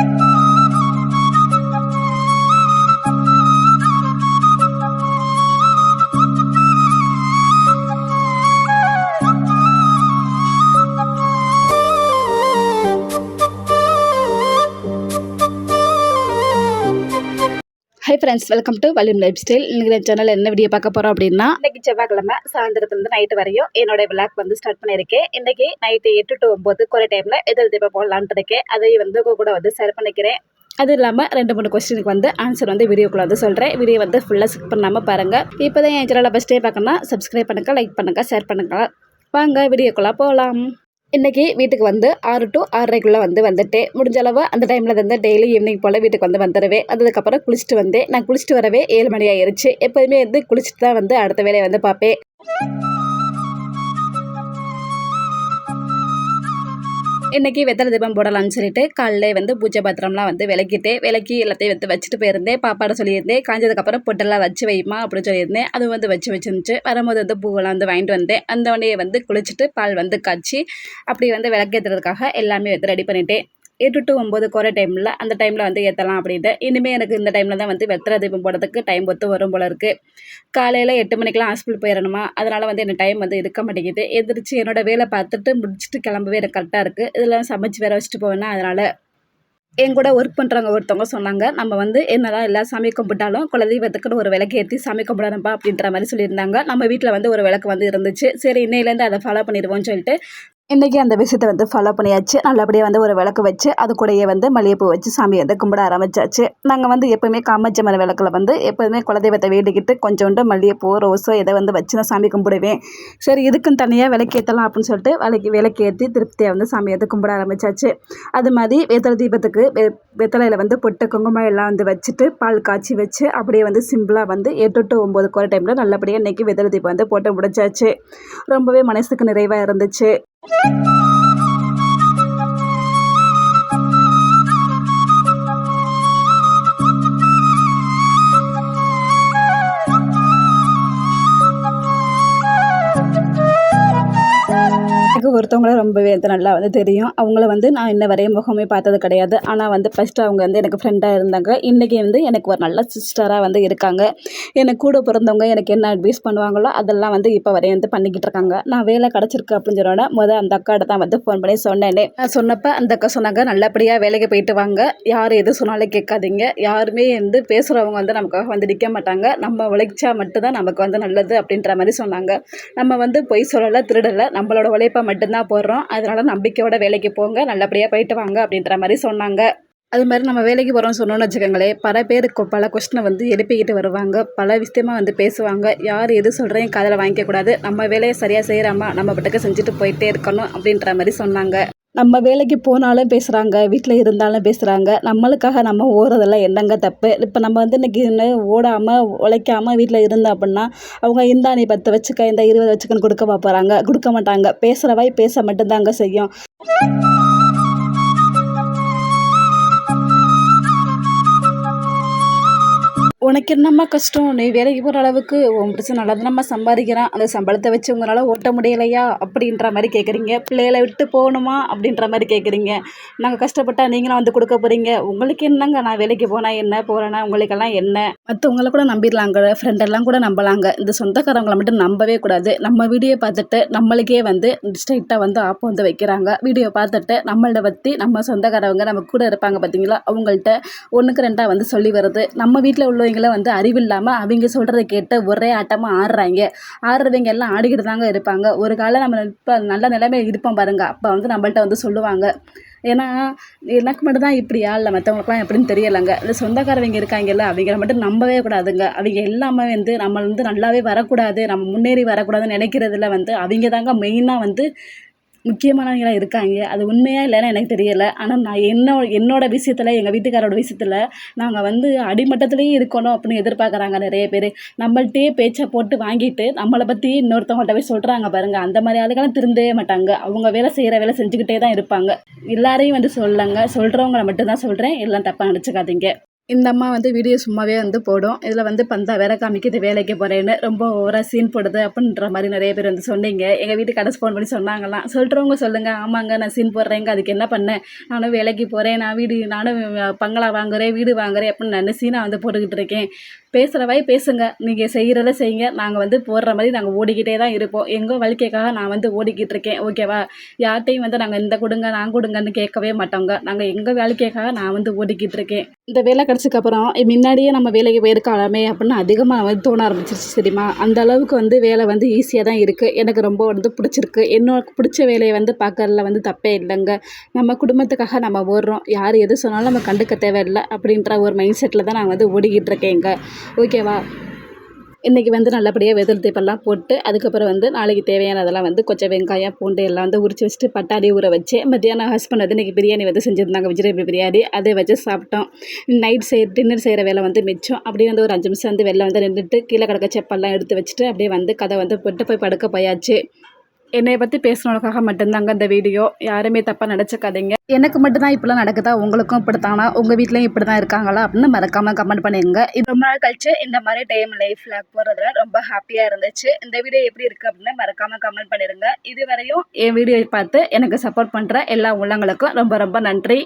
thank you friends welcome to Valim life style இன்றைக்கி என் channel என்ன வீடியோ பார்க்க போகிறோம் அப்படின்னா இன்னைக்கு செவ்வாய்க்கிழமை சாயந்தரத்துலேருந்து நைட்டு வரையும் என்னோட விளாக் வந்து ஸ்டார்ட் பண்ணியிருக்கேன் இன்னைக்கு நைட்டு எட்டு டு ஒம்பது குறை டைமில் எதிர் தீபம் போடலான்ட்டு இருக்கேன். அதை வந்து கூட வந்து ஷேர் பண்ணிக்கிறேன். அது இல்லாமல் ரெண்டு மூணு கொஸ்டினுக்கு வந்து ஆன்சர் வந்து வீடியோக்குள்ளே வந்து சொல்கிறேன் வீடியோ வந்து ஃபுல்லாக ஸ்கிப் பண்ணாமல் பாருங்கள் இப்போ தான் என் சேனலை ஃபஸ்ட்டே பார்க்கணும்னா சப்ஸ்கிரைப் பண்ணுங்கள் லைக் பண்ணுங்கள் ஷேர் பண்ணுங்கள் வாங்க வீடியோக்குள்ளே போகலாம் இன்றைக்கி வீட்டுக்கு வந்து ஆறு டு ஆறரைக்குள்ளே வந்து வந்துட்டேன். முடிஞ்ச அளவு அந்த டைமில் வந்து டெய்லி ஈவினிங் போல் வீட்டுக்கு வந்து வந்துடுவேன் வந்ததுக்கப்புறம் குளிச்சுட்டு வந்தேன். நான் குளிச்சுட்டு வரவே ஏழு மணி ஆயிடுச்சு எப்போதுமே வந்து குளிச்சுட்டு தான் வந்து அடுத்த வேலையை வந்து பார்ப்பேன். இன்றைக்கி வெத்தலை தீபம் போடலாம்னு சொல்லிட்டு காலையில வந்து பூஜை பாத்திரம்லாம் வந்து விளக்கிட்டு விளக்கி எல்லாத்தையும் வந்து வச்சுட்டு போயிருந்தேன். பாப்பாட சொல்லியிருந்தேன். காஞ்சதுக்கப்புறம் பொட்டெல்லாம் வச்சு வைமா அப்படின்னு சொல்லியிருந்தேன். அது வந்து வச்சு வச்சிருந்துச்சு. வரும்போது வந்து பூவெல்லாம் வந்து வாங்கிட்டு வந்தேன். அந்த உடனே வந்து குளிச்சுட்டு பால் வந்து காய்ச்சி அப்படி வந்து விளக்கேற்றுறதுக்காக எல்லாமே வந்து ரெடி பண்ணிட்டேன். எட்டு டு ஒம்பது குறை டைமில் அந்த டைமில் வந்து ஏற்றலாம் அப்படின்ட்டு. இனிமேல் எனக்கு இந்த டைமில் தான் வந்து வெத்திர தீபம் போடுறதுக்கு டைம் ஒத்து வரும் போல இருக்குது காலையில் எட்டு மணிக்கெலாம் ஹாஸ்பிட்டல் போயிடணுமா அதனால் வந்து எனக்கு டைம் வந்து இருக்க மாட்டேங்குது. எந்திரிச்சு என்னோடய வேலை பார்த்துட்டு முடிச்சுட்டு கிளம்பவே எனக்கு கரெக்டாக இருக்குது இதெல்லாம் சமைச்சு வேற வச்சுட்டு போவேன்னா அதனால் என் கூட ஒர்க் பண்ணுறவங்க ஒருத்தவங்க சொன்னாங்க நம்ம வந்து என்னதான் எல்லா சாமி கும்பிட்டாலும் குலதெய்வத்துக்குன்னு ஒரு விளக்கு ஏற்றி சாமி கும்பிடணும்ப்பா அப்படின்ற மாதிரி சொல்லியிருந்தாங்க. நம்ம வீட்டில் வந்து ஒரு விளக்கு வந்து இருந்துச்சு. சரி இன்னையிலேருந்து அதை ஃபாலோ பண்ணிடுவோம்னு சொல்லிட்டு இன்றைக்கி அந்த விஷயத்தை வந்து ஃபாலோ பண்ணியாச்சு. நல்லபடியாக வந்து ஒரு விளக்கு வச்சு அது கூடயே வந்து மல்லிகைப்பூ வச்சு சாமி வந்து கும்பிட ஆரம்பிச்சாச்சு. நாங்கள் வந்து எப்போவுமே காமாட்சி மர விளக்கில் வந்து எப்போதுமே குலதெய்வத்தை வேண்டிக்கிட்டு கொஞ்சோண்டு மல்லிகைப்பூ ரோஸோ இதை வந்து வச்சு நான் சாமி கும்பிடுவேன். சரி இதுக்குன்னு தனியாக விளக்கேற்றலாம் அப்படின்னு சொல்லிட்டு விளக்கு விளக்கேற்றி திருப்தியாக வந்து சாமி வந்து கும்பிட ஆரம்பிச்சாச்சு. அது மாதிரி வெத்தலை தீபத்துக்கு வெ வெத்தலையில் வந்து பொட்டு குங்குமம் எல்லாம் வந்து வச்சுட்டு பால் காய்ச்சி வச்சு அப்படியே வந்து சிம்பிளாக வந்து எட்டு டு ஒம்பது குறை டைமில் நல்லபடியாக இன்றைக்கி வெத்தலை தீபம் வந்து போட்டு முடிச்சாச்சு. ரொம்பவே மனசுக்கு நிறைவாக இருந்துச்சு. எனக்கு ஒருத்தவங்கள ரொம்பவே வந்து நல்லா வந்து தெரியும். அவங்கள வந்து நான் இன்ன வரையும் முகமே பார்த்தது கிடையாது. ஆனால் வந்து ஃபஸ்ட்டு அவங்க வந்து எனக்கு ஃப்ரெண்டாக இருந்தாங்க. இன்றைக்கி வந்து எனக்கு ஒரு நல்ல சிஸ்டராக வந்து இருக்காங்க. எனக்கு கூட பிறந்தவங்க எனக்கு என்ன அட்வைஸ் பண்ணுவாங்களோ அதெல்லாம் வந்து இப்போ வரையும் வந்து பண்ணிக்கிட்டு இருக்காங்க. நான் வேலை கிடச்சிருக்கு அப்படின்னு சொன்னோட முதல் அந்த அக்காட்ட தான் வந்து ஃபோன் பண்ணி சொன்னேனே. நான் சொன்னப்போ அந்த அக்கா சொன்னாங்க நல்லபடியாக வேலைக்கு போயிட்டு வாங்க. யார் எது சொன்னாலும் கேட்காதீங்க. யாருமே வந்து பேசுகிறவங்க வந்து நமக்காக வந்து நிற்க மாட்டாங்க. நம்ம உழைச்சா மட்டும்தான் நமக்கு வந்து நல்லது அப்படின்ற மாதிரி சொன்னாங்க. நம்ம வந்து பொய் சொல்லலை திருடலை. நம்மளோட உழைப்பை மட்டும்தான் போடுறோம்? அதனால் நம்பிக்கையோட வேலைக்கு போங்க நல்லபடியாக போயிட்டு வாங்க அப்படின்ற மாதிரி சொன்னாங்க. அது மாதிரி நம்ம வேலைக்கு போகிறோம்னு சொன்னோன்னு வச்சுக்கோங்களேன் பல பேர் பல கொஸ்டினை வந்து எழுப்பிக்கிட்டு வருவாங்க. பல விஷயமா வந்து பேசுவாங்க. யார் எது சொல்கிறேன் காதில் வாங்கிக்கக்கூடாது நம்ம வேலையை சரியாக செய்கிறாமா நம்ம பட்டுக்கு செஞ்சுட்டு போயிட்டே இருக்கணும் அப்படின்ற மாதிரி சொன்னாங்க. நம்ம வேலைக்கு போனாலும் பேசுகிறாங்க வீட்டில் இருந்தாலும் பேசுகிறாங்க நம்மளுக்காக நம்ம ஓடுறதெல்லாம் என்னங்க தப்பு? இப்போ நம்ம வந்து இன்னைக்கு ஓடாமல் உழைக்காமல் வீட்டில் இருந்தோம் அப்படின்னா அவங்க இந்தா நீ பத்து வச்சுக்க இந்த இருபது வச்சுக்கன்னு கொடுக்க போகிறாங்க கொடுக்க மாட்டாங்க. பேசுகிற வாய் பேச மட்டும்தாங்க செய்யும். உனக்கு என்னம்மா கஷ்டம்? நீ வேலைக்கு போகிற அளவுக்கு உன் பிரச்சனை நல்லா தானம்மா சம்பாதிக்கிறான். அந்த சம்பளத்தை வச்சு உங்களால் ஓட்ட முடியலையா? அப்படின்ற மாதிரி கேட்குறீங்க பிள்ளைகளை விட்டு போகணுமா? அப்படின்ற மாதிரி கேட்குறீங்க நாங்கள் கஷ்டப்பட்டா நீங்களும் வந்து கொடுக்க போகிறீங்க உங்களுக்கு என்னங்க? நான் வேலைக்கு போனால் என்ன? போகிறேன்னா உங்களுக்கெல்லாம் என்ன? மற்றவங்கள கூட நம்பிடலாங்க. ஃப்ரெண்டெல்லாம் கூட நம்பலாங்க. இந்த சொந்தக்காரங்களை மட்டும் நம்பவே கூடாது. நம்ம வீடியோ பார்த்துட்டு நம்மளுக்கே வந்து ஸ்ட்ரைட்டாக வந்து ஆப்போ வந்து வைக்கிறாங்க. வீடியோ பார்த்துட்டு நம்மள்ட பற்றி நம்ம சொந்தக்காரவங்க நம்ம கூட இருப்பாங்க பார்த்தீங்களா அவங்கள்ட்ட ஒன்றுக்கு ரெண்டாக வந்து சொல்லி வருது. நம்ம வீட்டில் உள்ளவங்க உள்ளவங்கள வந்து அறிவில்லாமல் அவங்க சொல்கிறத கேட்டு ஒரே ஆட்டமாக ஆடுறாங்க. ஆடுறவங்க எல்லாம் ஆடிக்கிட்டு தாங்க இருப்பாங்க. ஒரு காலம் நம்ம இப்போ நல்ல நிலைமையில் இருப்போம் பாருங்க. அப்போ வந்து நம்மள்ட்ட வந்து சொல்லுவாங்க. ஏன்னா எனக்கு மட்டும் தான் இப்படியா இல்லை. மற்றவங்களுக்குலாம் எப்படின்னு தெரியலைங்க. இந்த சொந்தக்காரவங்க இருக்காங்கல்ல அவங்கள மட்டும் நம்பவே கூடாதுங்க. அவங்க எல்லாமே வந்து நம்ம வந்து நல்லாவே வரக்கூடாது. நம்ம முன்னேறி வரக்கூடாதுன்னு நினைக்கிறதுல வந்து அவங்க தாங்க மெயினாக வந்து முக்கியமானவங்களாக இருக்காங்க. அது உண்மையாக இல்லைன்னு எனக்கு தெரியலை. ஆனால் நான் என்ன என்னோடய விஷயத்தில் எங்கள் வீட்டுக்காரோட விஷயத்தில் நாங்கள் வந்து அடிமட்டத்துலேயே இருக்கணும் அப்படின்னு எதிர்பார்க்குறாங்க நிறைய பேர். நம்மள்ட்டே பேச்சை போட்டு வாங்கிட்டு நம்மளை பற்றி இன்னொருத்தவங்கள்ட்ட போய் சொல்கிறாங்க பாருங்கள் அந்த மாதிரி ஆளுக்கெல்லாம் திருந்தவே மாட்டாங்க. அவங்க வேலை செய்கிற வேலை செஞ்சுக்கிட்டே தான் இருப்பாங்க. எல்லாரையும் வந்து சொல்லலைங்க சொல்கிறவங்கள மட்டும்தான் சொல்கிறேன் எல்லாம் தப்பாக நினச்சிக்காதீங்க. இந்த அம்மா வந்து வீடியோ சும்மாவே வந்து போடும். இதில் வந்து பந்தா வேற காமிக்குது வேலைக்கு போகிறேன்னு ரொம்ப ஓவராக சீன் போடுது அப்படின்ற மாதிரி நிறைய பேர் வந்து சொன்னீங்க. எங்கள் வீட்டுக்கு கடைசி ஃபோன் பண்ணி சொன்னாங்களாம். சொல்கிறவங்க சொல்லுங்கள் ஆமாங்க நான் சீன் போடுறேங்க. அதுக்கு என்ன பண்ணேன் நானும் வேலைக்கு போகிறேன் நான் வீடு நானும் பங்களா வாங்குறேன் வீடு வாங்குறேன் அப்படின்னு நான் சீனாக வந்து போட்டுக்கிட்டு இருக்கேன். பேசுகிறவாய் பேசுங்க. நீங்கள் செய்கிறத செய்யுங்க. நாங்கள் வந்து போடுற மாதிரி நாங்கள் ஓடிக்கிட்டே தான் இருப்போம். எங்கள் வாழ்க்கைக்காக நான் வந்து ஓடிக்கிட்டு இருக்கேன். ஓகேவா யார்ட்டையும் வந்து நாங்கள் இந்த கொடுங்க நான் கொடுங்கன்னு கேட்கவே மாட்டோங்க. நாங்கள் எங்கள் வாழ்க்கைக்காக நான் வந்து ஓடிக்கிட்டு இருக்கேன். இந்த வேலை கிடச்சதுக்கப்புறம் முன்னாடியே நம்ம வேலைக்கு போயிருக்கலாமே அப்படின்னு அதிகமாக வந்து தோண ஆரம்பிச்சிருச்சு சரிம்மா அந்த அளவுக்கு வந்து வேலை வந்து ஈஸியாக தான் இருக்குது எனக்கு ரொம்ப வந்து பிடிச்சிருக்கு. என்னோட பிடிச்ச வேலையை வந்து பார்க்கறதுல வந்து தப்பே இல்லைங்க. நம்ம குடும்பத்துக்காக நம்ம ஓடுறோம். யார் எது சொன்னாலும் நம்ம கண்டுக்க தேவையில்லை அப்படின்ற ஒரு மைண்ட் செட்டில் தான் நான் வந்து ஓடிக்கிட்டு இருக்கேங்க. ஓகேவா? இன்றைக்கி வந்து நல்லபடியாக வெதல் தீப்பெல்லாம் போட்டு அதுக்கப்புறம் வந்து நாளைக்கு தேவையானதெல்லாம் வந்து கொஞ்சம் வெங்காயம் பூண்டு எல்லாம் வந்து உரிச்சு வச்சுட்டு பட்டாடி ஊற வச்சு மத்தியானம் ஹஸ்பண்ட் வந்து இன்றைக்கி பிரியாணி வந்து செஞ்சுருந்தாங்க வெஜிடபிள் பிரியாணி. அதை வச்சு சாப்பிட்டோம். நைட் செய் டின்னர் செய்கிற வேலை வந்து மிச்சம். அப்படியே வந்து ஒரு அஞ்சு நிமிஷம் வந்து வெளில வந்து நின்றுட்டு கீழே கிடக்க செப்பல்லாம் எடுத்து வச்சுட்டு அப்படியே வந்து கதை வந்து போட்டு போய் படுக்க போயாச்சு. என்னை பற்றி பேசுனவனுக்காக மட்டும்தாங்க இந்த வீடியோ. யாருமே தப்பாக நினச்சிக்காதீங்க. எனக்கு மட்டும்தான் இப்படிலாம் நடக்குதா? உங்களுக்கும் இப்படித்தானா? உங்கள் வீட்லேயும் இப்படி தான் இருக்காங்களா? அப்படின்னு மறக்காமல் கமெண்ட் பண்ணிடுங்க. இது ரொம்ப நாள் கழிச்சு இந்த மாதிரி டைம் லைஃப்பில் போகிறதுல ரொம்ப ஹாப்பியாக இருந்துச்சு. இந்த வீடியோ எப்படி இருக்குது அப்படின்னு மறக்காமல் கமெண்ட் பண்ணிடுங்க. இது வரையும் என் வீடியோ பார்த்து எனக்கு சப்போர்ட் பண்ணுற எல்லா உள்ளங்களுக்கும் ரொம்ப ரொம்ப நன்றி.